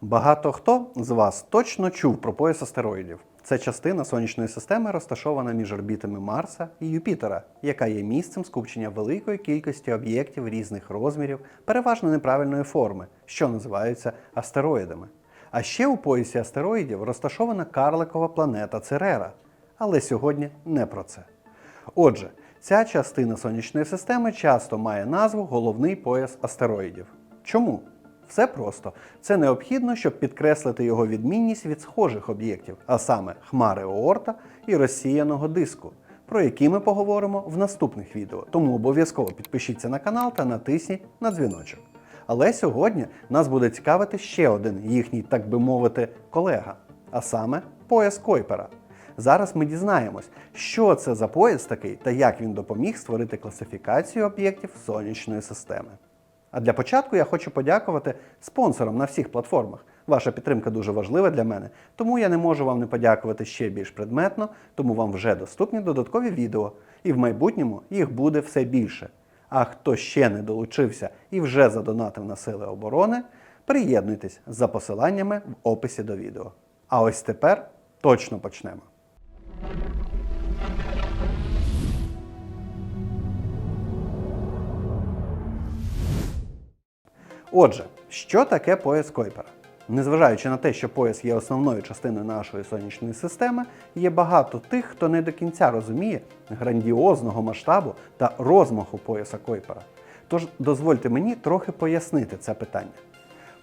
Багато хто з вас точно чув про пояс астероїдів. Це частина сонячної системи, розташована між орбітами Марса і Юпітера, яка є місцем скупчення великої кількості об'єктів різних розмірів, переважно неправильної форми, що називаються астероїдами. А ще у поясі астероїдів розташована карликова планета Церера. Але сьогодні не про це. Отже, ця частина сонячної системи часто має назву головний пояс астероїдів. Чому? Все просто. Це необхідно, щоб підкреслити його відмінність від схожих об'єктів, а саме хмари Оорта і розсіяного диску, про які ми поговоримо в наступних відео. Тому обов'язково підпишіться на канал та натисніть на дзвіночок. Але сьогодні нас буде цікавити ще один їхній, так би мовити, колега, а саме пояс Койпера. Зараз ми дізнаємось, що це за пояс такий та як він допоміг створити класифікацію об'єктів сонячної системи. А для початку я хочу подякувати спонсорам на всіх платформах. Ваша підтримка дуже важлива для мене, тому я не можу вам не подякувати ще більш предметно, тому вам вже доступні додаткові відео, і в майбутньому їх буде все більше. А хто ще не долучився і вже задонатив на сили оборони, приєднуйтесь за посиланнями в описі до відео. А ось тепер точно почнемо. Отже, що таке пояс Койпера? Незважаючи на те, що пояс є основною частиною нашої сонячної системи, є багато тих, хто не до кінця розуміє грандіозного масштабу та розмаху пояса Койпера. Тож дозвольте мені трохи пояснити це питання.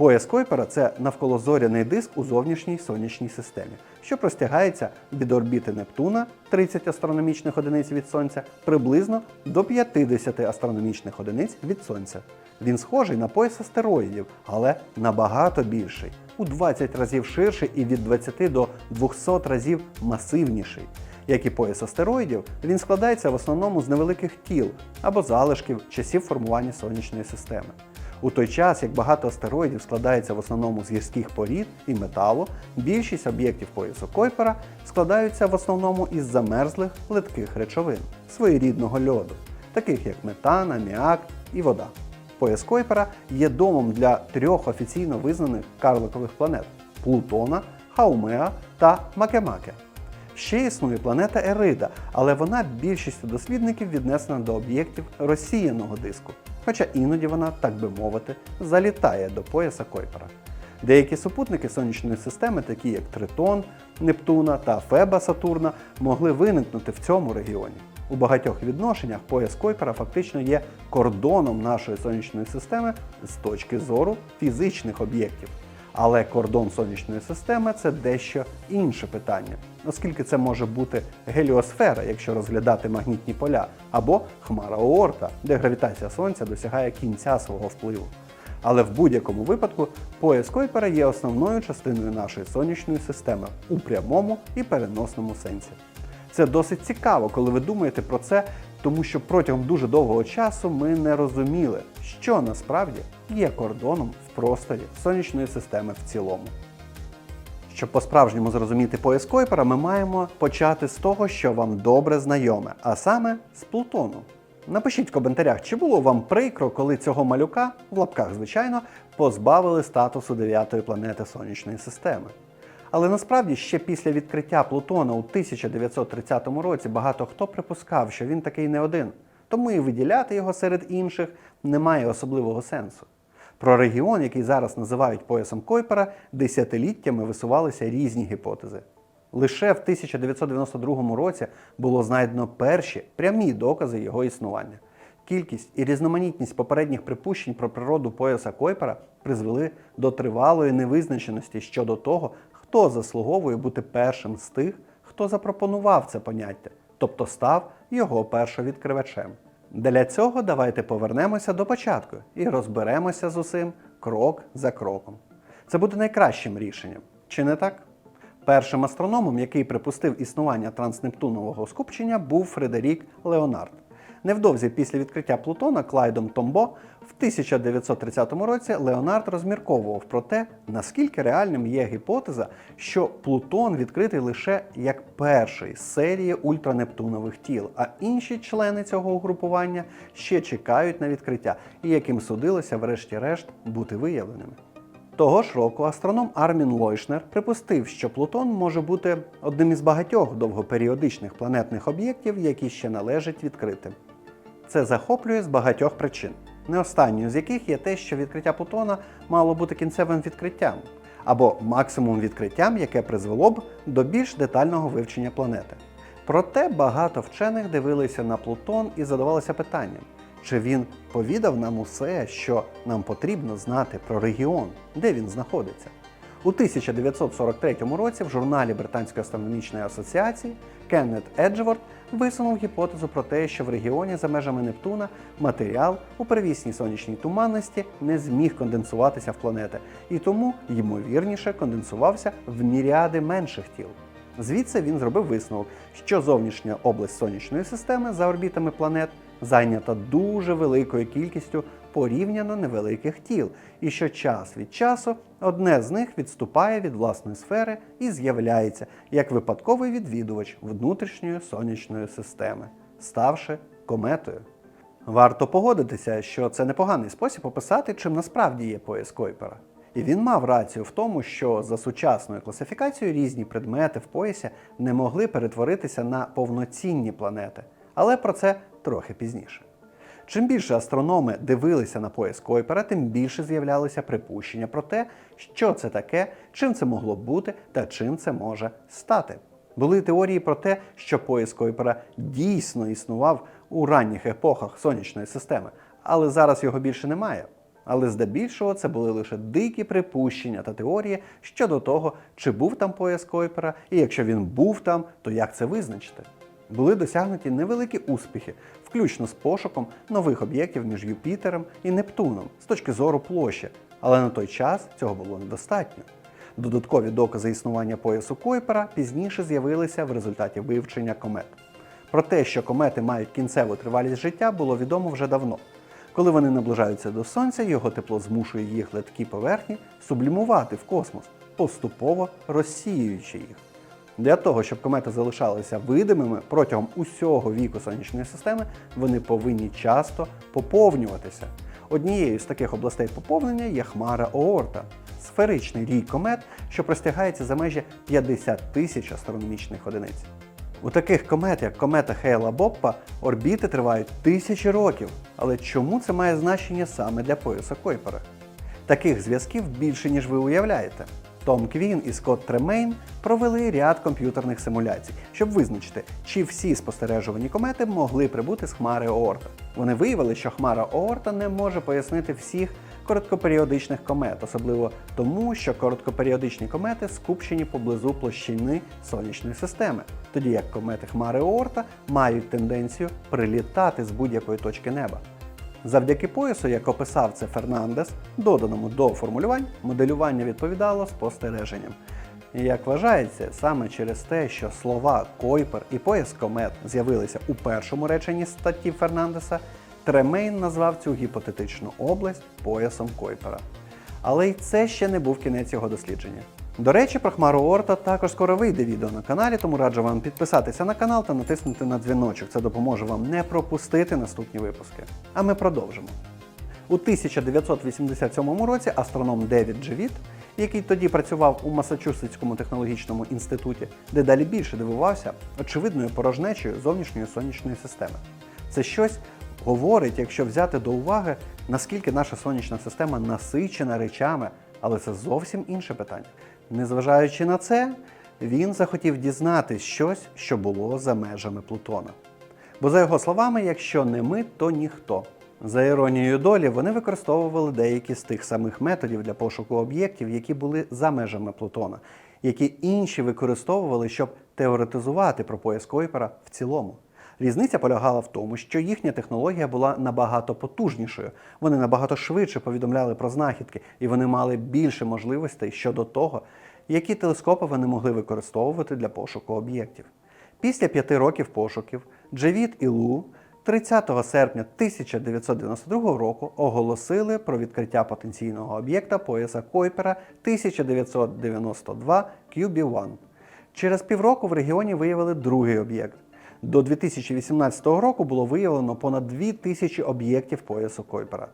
Пояс Койпера це навколозоряний диск у зовнішній сонячній системі, що простягається від орбіти Нептуна 30 астрономічних одиниць від Сонця приблизно до 50 астрономічних одиниць від Сонця. Він схожий на пояс астероїдів, але набагато більший, у 20 разів ширший і від 20 до 200 разів масивніший. Як і пояс астероїдів, він складається в основному з невеликих тіл або залишків часів формування сонячної системи. У той час, як багато астероїдів складається в основному з гірських порід і металу, більшість об'єктів поясу Койпера складаються в основному із замерзлих литких речовин своєрідного льоду, таких як метан, аміак і вода. Пояс Койпера є домом для трьох офіційно визнаних карликових планет Плутона, Хаумеа та Макемаке. Ще існує планета Ерида, але вона більшістю дослідників віднесена до об'єктів розсіяного диску, хоча іноді вона, так би мовити, залітає до пояса Койпера. Деякі супутники сонячної системи, такі як Тритон, Нептуна та Феба Сатурна, могли виникнути в цьому регіоні. У багатьох відношеннях пояс Койпера фактично є кордоном нашої сонячної системи з точки зору фізичних об'єктів. Але кордон сонячної системи це дещо інше питання, оскільки це може бути геліосфера, якщо розглядати магнітні поля, або хмара Оорта, де гравітація Сонця досягає кінця свого впливу. Але в будь-якому випадку пояс Койпера є основною частиною нашої сонячної системи у прямому і переносному сенсі. Це досить цікаво, коли ви думаєте про це, тому що протягом дуже довгого часу ми не розуміли, що насправді є кордоном в просторі сонячної системи в цілому. Щоб по-справжньому зрозуміти пояс Койпера, ми маємо почати з того, що вам добре знайоме, а саме з Плутону. Напишіть в коментарях, чи було вам прикро, коли цього малюка, в лапках звичайно, позбавили статусу дев'ятої планети сонячної системи. Але насправді ще після відкриття Плутона у 1930 році багато хто припускав, що він такий не один, тому і виділяти його серед інших немає особливого сенсу. Про регіон, який зараз називають поясом Койпера, десятиліттями висувалися різні гіпотези. Лише в 1992 році було знайдено перші прямі докази його існування. Кількість і різноманітність попередніх припущень про природу пояса Койпера призвели до тривалої невизначеності щодо того, хто заслуговує бути першим з тих, хто запропонував це поняття, тобто став його першовідкривачем. Для цього давайте повернемося до початку і розберемося з усім крок за кроком. Це буде найкращим рішенням, чи не так? Першим астрономом, який припустив існування транснептунового скупчення, був Фредерік Леонард. Невдовзі після відкриття Плутона Клайдом Томбо в 1930 році Леонард розмірковував про те, наскільки реальним є гіпотеза, що Плутон відкритий лише як перший з серії ультранептунових тіл, а інші члени цього угрупування ще чекають на відкриття і яким судилося, врешті-решт, бути виявленими. Того ж року астроном Армін Лойшнер припустив, що Плутон може бути одним із багатьох довгоперіодичних планетних об'єктів, які ще належать відкрити. Це захоплює з багатьох причин, не останньою з яких є те, що відкриття Плутона мало бути кінцевим відкриттям або максимум відкриттям, яке призвело б до більш детального вивчення планети. Проте багато вчених дивилися на Плутон і задавалися питанням, чи він повідав нам усе, що нам потрібно знати про регіон, де він знаходиться. У 1943 році в журналі Британської астрономічної асоціації Кеннет Еджворт висунув гіпотезу про те, що в регіоні за межами Нептуна матеріал у первісній сонячній туманності не зміг конденсуватися в планети, і тому, ймовірніше, конденсувався в міріади менших тіл. Звідси він зробив висновок, що зовнішня область сонячної системи за орбітами планет зайнята дуже великою кількістю порівняно невеликих тіл, і що час від часу одне з них відступає від власної сфери і з'являється як випадковий відвідувач внутрішньої сонячної системи, ставши кометою. Варто погодитися, що це непоганий спосіб описати, чим насправді є пояс Койпера. І він мав рацію в тому, що за сучасною класифікацією різні предмети в поясі не могли перетворитися на повноцінні планети. Але про це трохи пізніше. Чим більше астрономи дивилися на пояс Койпера, тим більше з'являлися припущення про те, що це таке, чим це могло бути та чим це може стати. Були теорії про те, що пояс Койпера дійсно існував у ранніх епохах сонячної системи, але зараз його більше немає. Але здебільшого це були лише дикі припущення та теорії щодо того, чи був там пояс Койпера, і якщо він був там, то як це визначити. Були досягнуті невеликі успіхи, включно з пошуком нових об'єктів між Юпітером і Нептуном з точки зору площі, але на той час цього було недостатньо. Додаткові докази існування поясу Койпера пізніше з'явилися в результаті вивчення комет. Про те, що комети мають кінцеву тривалість життя, було відомо вже давно. Коли вони наближаються до Сонця, його тепло змушує їх легкі поверхні сублімувати в космос, поступово розсіюючи їх. Для того, щоб комети залишалися видимими протягом усього віку сонячної системи, вони повинні часто поповнюватися. Однією з таких областей поповнення є хмара Оорта сферичний рій комет, що простягається за межі 50 тисяч астрономічних одиниць. У таких комет, як комета Хейла Боппа, орбіти тривають тисячі років. Але чому це має значення саме для пояса Койпера? Таких зв'язків більше, ніж ви уявляєте. Том Квін і Скотт Тремейн провели ряд комп'ютерних симуляцій, щоб визначити, чи всі спостережувані комети могли прибути з хмари Оорта. Вони виявили, що хмара Оорта не може пояснити всіх короткоперіодичних комет, особливо тому, що короткоперіодичні комети скупчені поблизу площини сонячної системи, тоді як комети хмари Оорта мають тенденцію прилітати з будь-якої точки неба. Завдяки поясу, як описав це Фернандес, доданому до формулювань, моделювання відповідало спостереженням. І як вважається, саме через те, що слова Койпер і пояс комет з'явилися у першому реченні статті Фернандеса, Тремейн назвав цю гіпотетичну область поясом Койпера. Але й це ще не був кінець його дослідження. До речі, про хмару Орта також скоро вийде відео на каналі, тому раджу вам підписатися на канал та натиснути на дзвіночок. Це допоможе вам не пропустити наступні випуски. А ми продовжимо. У 1987 році астроном Девід Джевіт, який тоді працював у Масачусетському технологічному інституті, дедалі більше дивувався очевидною порожнечею зовнішньої сонячної системи. Це щось говорить, якщо взяти до уваги, наскільки наша сонячна система насичена речами, але це зовсім інше питання. Незважаючи на це, він захотів дізнатись щось, що було за межами Плутона. Бо, за його словами, якщо не ми, то ніхто. За іронією долі, вони використовували деякі з тих самих методів для пошуку об'єктів, які були за межами Плутона, які інші використовували, щоб теоретизувати про пояс Койпера в цілому. Різниця полягала в тому, що їхня технологія була набагато потужнішою. Вони набагато швидше повідомляли про знахідки, і вони мали більше можливостей щодо того, які телескопи вони могли використовувати для пошуку об'єктів. Після п'яти років пошуків Джевіт і Лу 30 серпня 1992 року оголосили про відкриття потенційного об'єкта пояса Койпера 1992 QB1. Через півроку в регіоні виявили другий об'єкт. До 2018 року було виявлено понад 2000 об'єктів поясу Койпера.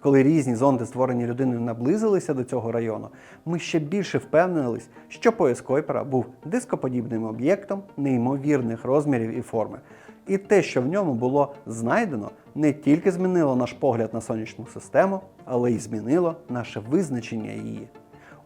Коли різні зонди, створені людиною, наблизилися до цього району, ми ще більше впевнились, що пояс Койпера був дископодібним об'єктом неймовірних розмірів і форми. І те, що в ньому було знайдено, не тільки змінило наш погляд на сонячну систему, але й змінило наше визначення її.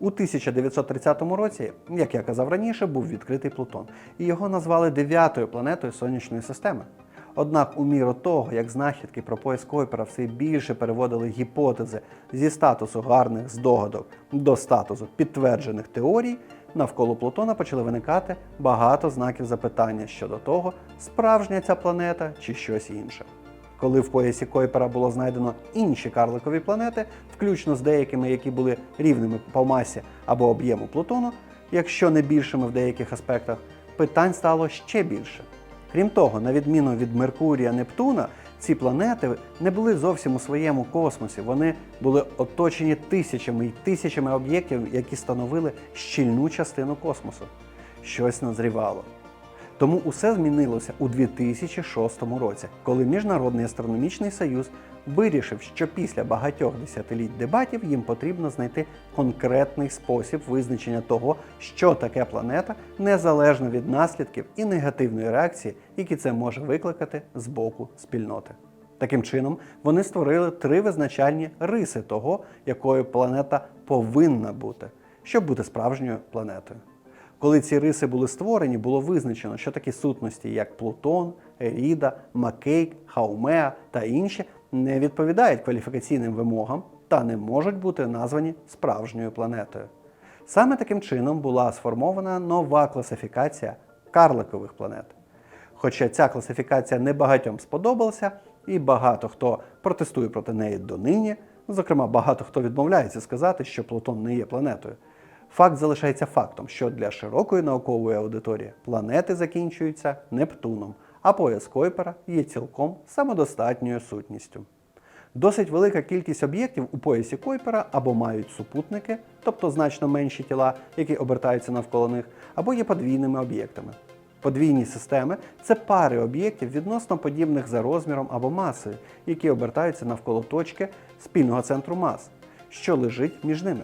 У 1930 році, як я казав раніше, був відкритий Плутон, і його назвали дев'ятою планетою сонячної системи. Однак, у міру того, як знахідки про пояс Койпера все більше переводили гіпотези зі статусу гарних здогадок до статусу підтверджених теорій, навколо Плутона почали виникати багато знаків запитання щодо того, справжня ця планета чи щось інше. Коли в поясі Койпера було знайдено інші карликові планети, включно з деякими, які були рівними по масі або об'єму Плутону, якщо не більшими в деяких аспектах, питань стало ще більше. Крім того, на відміну від Меркурія Нептуна, ці планети не були зовсім у своєму космосі. Вони були оточені тисячами і тисячами об'єктів, які становили щільну частину космосу. Щось назрівало. Тому усе змінилося у 2006 році, коли Міжнародний астрономічний союз вирішив, що після багатьох десятиліть дебатів їм потрібно знайти конкретний спосіб визначення того, що таке планета, незалежно від наслідків і негативної реакції, які це може викликати з боку спільноти. Таким чином, вони створили три визначальні риси того, якою планета повинна бути, щоб бути справжньою планетою. Коли ці риси були створені, було визначено, що такі сутності, як Плутон, Еріда, Макейк, Хаумеа та інші, не відповідають кваліфікаційним вимогам та не можуть бути названі справжньою планетою. Саме таким чином була сформована нова класифікація карликових планет. Хоча ця класифікація не багатьом сподобалася, і багато хто протестує проти неї донині, зокрема, багато хто відмовляється сказати, що Плутон не є планетою. Факт залишається фактом, що для широкої наукової аудиторії планети закінчуються Нептуном, а пояс Койпера є цілком самодостатньою сутністю. Досить велика кількість об'єктів у поясі Койпера або мають супутники, тобто значно менші тіла, які обертаються навколо них, або є подвійними об'єктами. Подвійні системи це пари об'єктів відносно подібних за розміром або масою, які обертаються навколо точки спільного центру мас, що лежить між ними.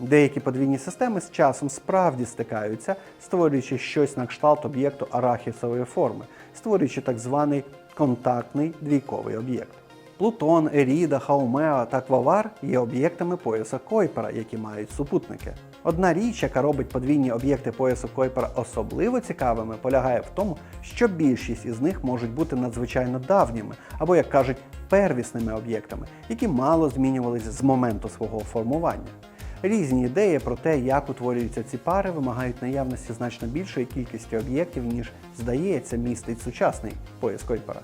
Деякі подвійні системи з часом справді стикаються, створюючи щось на кшталт об'єкту арахісової форми, створюючи так званий контактний двійковий об'єкт. Плутон, Еріда, Хаумеа та Квавар є об'єктами пояса Койпера, які мають супутники. Одна річ, яка робить подвійні об'єкти поясу Койпера особливо цікавими, полягає в тому, що більшість із них можуть бути надзвичайно давніми, або, як кажуть, первісними об'єктами, які мало змінювалися з моменту свого формування. Різні ідеї про те, як утворюються ці пари, вимагають наявності значно більшої кількості об'єктів, ніж здається, містить сучасний пояс Койпера.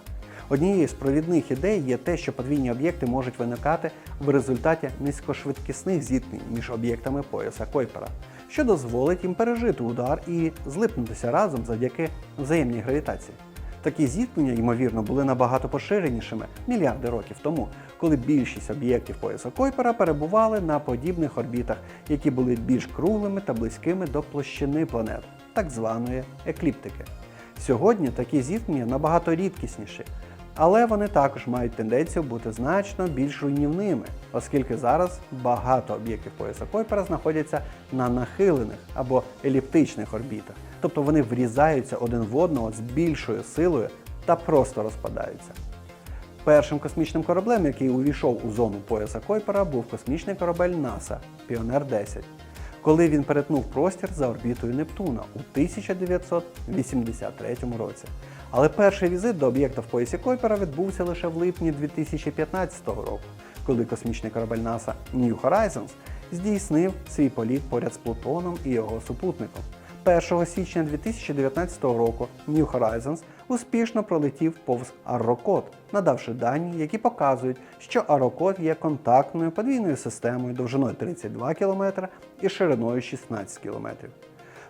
Однією з провідних ідей є те, що подвійні об'єкти можуть виникати в результаті низькошвидкісних зіткнень між об'єктами пояса Койпера, що дозволить їм пережити удар і злипнутися разом завдяки взаємній гравітації. Такі зіткнення, ймовірно, були набагато поширенішими мільярди років тому, коли більшість об'єктів пояса Койпера перебували на подібних орбітах, які були більш круглими та близькими до площини планет, так званої екліптики. Сьогодні такі зіткнення набагато рідкісніші, але вони також мають тенденцію бути значно більш руйнівними, оскільки зараз багато об'єктів пояса Койпера знаходяться на нахилених або еліптичних орбітах, тобто вони врізаються один в одного з більшою силою та просто розпадаються. Першим космічним кораблем, який увійшов у зону пояса Койпера, був космічний корабель НАСА Піонер 10, коли він перетнув простір за орбітою Нептуна у 1983 році. Але перший візит до об'єкта в поясі Койпера відбувся лише в липні 2015 року, коли космічний корабель НАСА New Horizons здійснив свій політ поряд з Плутоном і його супутником. 1 січня 2019 року New Horizons успішно пролетів повз Аррокот, надавши дані, які показують, що Аррокот є контактною подвійною системою довжиною 32 км і шириною 16 км.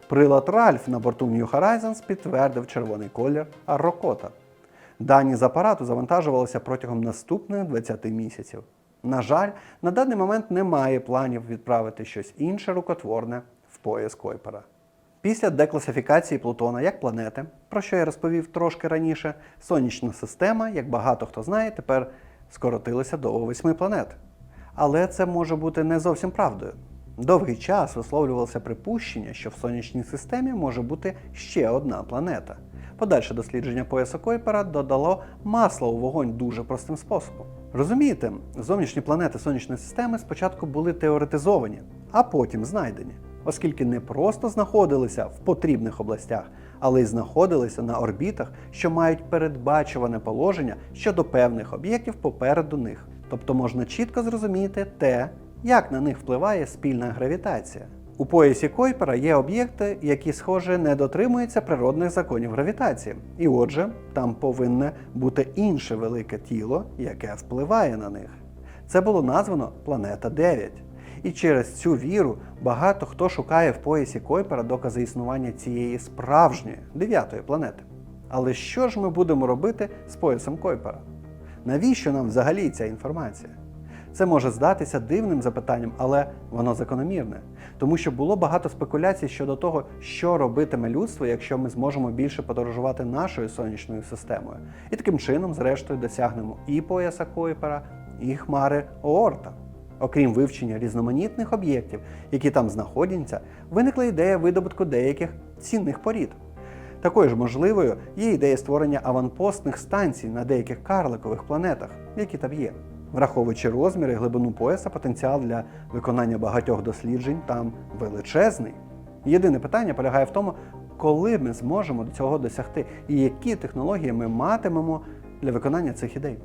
Прилад Ральф на борту New Horizons підтвердив червоний колір Аррокота. Дані з апарату завантажувалися протягом наступних 20 місяців. На жаль, на даний момент немає планів відправити щось інше рукотворне в пояс Койпера. Після декласифікації Плутона як планети, про що я розповів трошки раніше, сонячна система, як багато хто знає, тепер скоротилася до восьми планет. Але це може бути не зовсім правдою. Довгий час висловлювалося припущення, що в сонячній системі може бути ще одна планета. Подальше дослідження пояса Койпера додало масло у вогонь дуже простим способом. Розумієте, зовнішні планети сонячної системи спочатку були теоретизовані, а потім знайдені, оскільки не просто знаходилися в потрібних областях, але й знаходилися на орбітах, що мають передбачуване положення щодо певних об'єктів попереду них. Тобто можна чітко зрозуміти те, як на них впливає спільна гравітація. У поясі Койпера є об'єкти, які, схоже, не дотримуються природних законів гравітації. І отже, там повинне бути інше велике тіло, яке впливає на них. Це було названо Планета 9. І через цю віру багато хто шукає в поясі Койпера докази існування цієї справжньої дев'ятої планети. Але що ж ми будемо робити з поясом Койпера? Навіщо нам взагалі ця інформація? Це може здатися дивним запитанням, але воно закономірне, тому що було багато спекуляцій щодо того, що робитиме людство, якщо ми зможемо більше подорожувати нашою сонячною системою. І таким чином, зрештою, досягнемо і пояса Койпера, і хмари Оорта. Окрім вивчення різноманітних об'єктів, які там знаходяться, виникла ідея видобутку деяких цінних порід. Такою ж можливою є ідея створення аванпостних станцій на деяких карликових планетах, які там є. Враховуючи розміри і глибину пояса, потенціал для виконання багатьох досліджень там величезний. Єдине питання полягає в тому, коли ми зможемо до цього досягти і які технології ми матимемо для виконання цих ідей.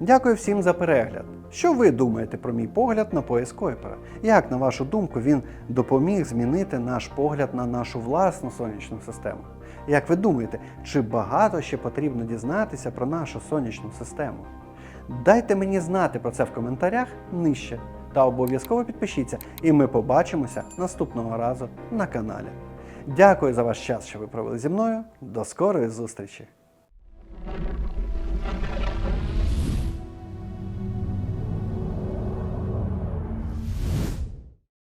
Дякую всім за перегляд. Що ви думаєте про мій погляд на пояс Койпера? Як, на вашу думку, він допоміг змінити наш погляд на нашу власну сонячну систему? Як ви думаєте, чи багато ще потрібно дізнатися про нашу сонячну систему? Дайте мені знати про це в коментарях нижче та обов'язково підпишіться, і ми побачимося наступного разу на каналі. Дякую за ваш час, що ви провели зі мною. До скорої зустрічі!